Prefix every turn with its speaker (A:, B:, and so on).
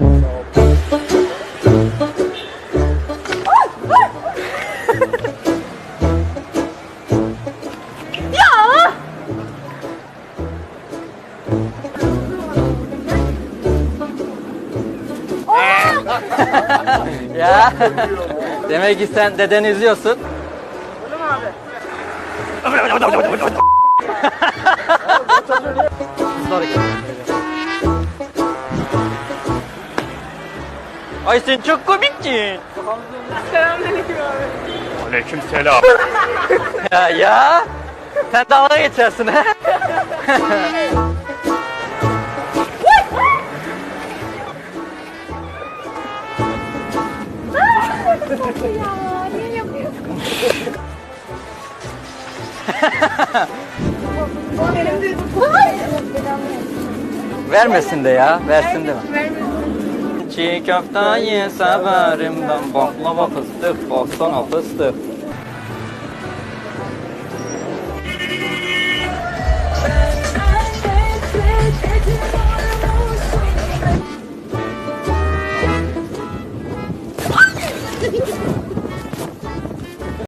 A: Ya! Demek ki sen dedeni izliyorsun. Ay sen çok komiksin.
B: Aleyküm selam.
A: Ya ya. Sen dalga geçersin ha.
C: Ya niye yapıyorsun? Benim de
A: Vermesin de ya. Versin de.
C: Vermesin.
A: Çiğ köfteyi severim ben. Baklava fıstık baksana fıstık